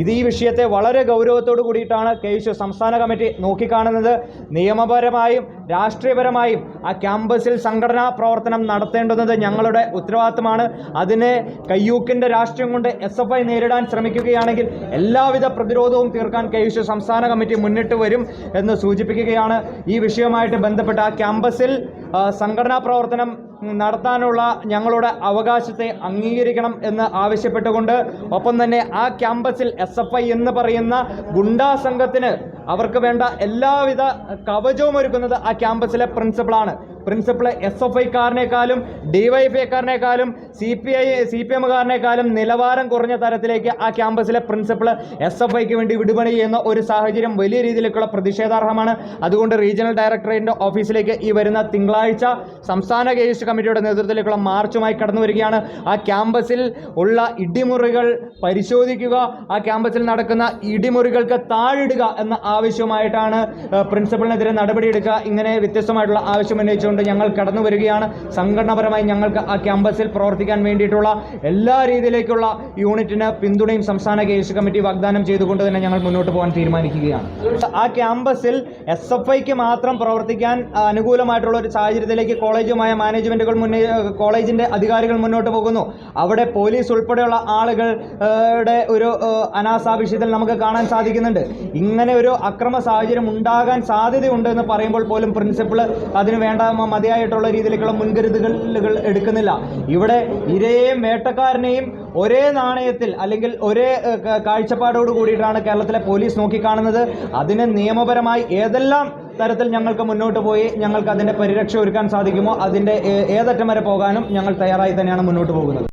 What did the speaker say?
ഇത് ഈ വിഷയത്തെ വളരെ ഗൗരവത്തോടു കൂടിയിട്ടാണ് കെ യു സംസ്ഥാന കമ്മിറ്റി നോക്കിക്കാണുന്നത്. നിയമപരമായും രാഷ്ട്രീയപരമായും ആ ക്യാമ്പസിൽ സംഘടനാ പ്രവർത്തനം നടത്തേണ്ടുന്നത് ഞങ്ങളുടെ ഉത്തരവാദിത്തമാണ്. അതിനെ കയ്യൂക്കിന്റെ രാഷ്ട്രീയം കൊണ്ട് എസ് എഫ് ഐ നേരിടാൻ ശ്രമിക്കുകയാണെങ്കിൽ എല്ലാവിധ പ്രതിരോധവും തീർക്കാൻ കെ യു സംസ്ഥാന കമ്മിറ്റി മുന്നിട്ട് വരും എന്ന് സൂചിപ്പിക്കുകയാണ് ഈ വിഷയവുമായിട്ട് ബന്ധപ്പെട്ട് ആ ക്യാമ്പസിൽ സംഘടനാ പ്രവർത്തനം നടത്താനുള്ള ഞങ്ങളുടെ അവകാശത്തെ അംഗീകരിക്കണം എന്ന് ആവശ്യപ്പെട്ടുകൊണ്ട് ഒപ്പം തന്നെ ആ ക്യാമ്പസിൽ എസ് എഫ് ഐ എന്ന് പറയുന്ന ഗുണ്ടാ സംഘത്തിന് അവർക്ക് വേണ്ട എല്ലാവിധ കവചവും ഒരുക്കുന്നത് ആ ക്യാമ്പസിലെ പ്രിൻസിപ്പളാണ്. പ്രിൻസിപ്പൾ എസ് എഫ് ഐക്കാരനേക്കാളും ഡിവൈഎഫ്ഐക്കാരനേക്കാളും C P I C P എമ്മുകാരനേക്കാളും നിലവാരം കുറഞ്ഞ തരത്തിലേക്ക് ആ ക്യാമ്പസിലെ പ്രിൻസിപ്പൾ എസ് എഫ് ഐക്ക് വേണ്ടി വിടുപണി ചെയ്യുന്ന ഒരു സാഹചര്യം വലിയ രീതിയിലേക്കുള്ള പ്രതിഷേധാർഹമാണ്. അതുകൊണ്ട് റീജിയണൽ ഡയറക്ടറേറ്റിന്റെ ഓഫീസിലേക്ക് ഈ വരുന്ന തിങ്കളാഴ്ച സംസ്ഥാന കേസ് കമ്മിറ്റിയുടെ നേതൃത്വത്തിലേക്കുള്ള മാർച്ചുമായി കടന്നു വരികയാണ്. ആ ക്യാമ്പസിൽ ഉള്ള ഇടിമുറികൾ പരിശോധിക്കുക. ആ ക്യാമ്പസിൽ നടക്കുന്ന ഇടിമുറികൾക്ക് താഴിടുക എന്ന ആവശ്യവുമായിട്ടാണ് പ്രിൻസിപ്പളിനെതിരെ നടപടിയെടുക്കുക. ഇങ്ങനെ വ്യത്യസ്തമായിട്ടുള്ള ആവശ്യം ഉന്നയിച്ചുകൊണ്ട് ഞങ്ങൾ കടന്നു വരികയാണ്. സംഘടനാപരമായി ഞങ്ങൾക്ക് ആ ക്യാമ്പസിൽ പ്രവർത്തിക്കാൻ വേണ്ടിയിട്ടുള്ള എല്ലാ രീതിയിലേക്കുള്ള യൂണിറ്റിന് പിന്തുണയും സംസ്ഥാന കേസ് കമ്മിറ്റി വാഗ്ദാനം ചെയ്തുകൊണ്ട് തന്നെ ഞങ്ങൾ മുന്നോട്ട് പോകാൻ തീരുമാനിക്കുകയാണ്. ആ ക്യാമ്പസിൽ എസ് എഫ് ഐക്ക് മാത്രം പ്രവർത്തിക്കാൻ അനുകൂലമായിട്ടുള്ള ഒരു സാഹചര്യത്തിലേക്ക് കോളേജുമായ മാനേജ്മെന്റുകൾ മുന്നേ കോളേജിന്റെ അധികാരികൾ മുന്നോട്ട് പോകുന്നു. അവിടെ പോലീസ് ഉൾപ്പെടെയുള്ള ആളുകൾ ഒരു അനാസാഭിഷ്യത്തിൽ നമുക്ക് കാണാൻ സാധിക്കുന്നുണ്ട്. ഇങ്ങനെ ഒരു അക്രമ സാഹചര്യം ഉണ്ടാകാൻ സാധ്യതയുണ്ട് എന്ന് പറയുമ്പോൾ പോലും പ്രിൻസിപ്പൾ അതിന് വേണ്ട മതിയായിട്ടുള്ള രീതിയിലേക്കുള്ള മുൻകരുതലുകൾ എടുക്കുന്നില്ല. ഇവിടെ ഇരയെയും വേട്ടക്കാരനെയും ഒരേ നാണയത്തിൽ അല്ലെങ്കിൽ ഒരേ കാഴ്ചപ്പാടോട് കൂടിയിട്ടാണ് കേരളത്തിലെ പോലീസ് നോക്കിക്കാണുന്നത്. അതിനെ നിയമപരമായി ഏതെല്ലാം തരത്തിൽ ഞങ്ങൾക്ക് മുന്നോട്ട് പോയി ഞങ്ങൾക്ക് അതിന്റെ പരിരക്ഷ ഒരുക്കാൻ സാധിക്കുമോ അതിന്റെ ഏതറ്റം വരെ പോകാനും ഞങ്ങൾ തയ്യാറായി തന്നെയാണ് മുന്നോട്ട് പോകുന്നത്.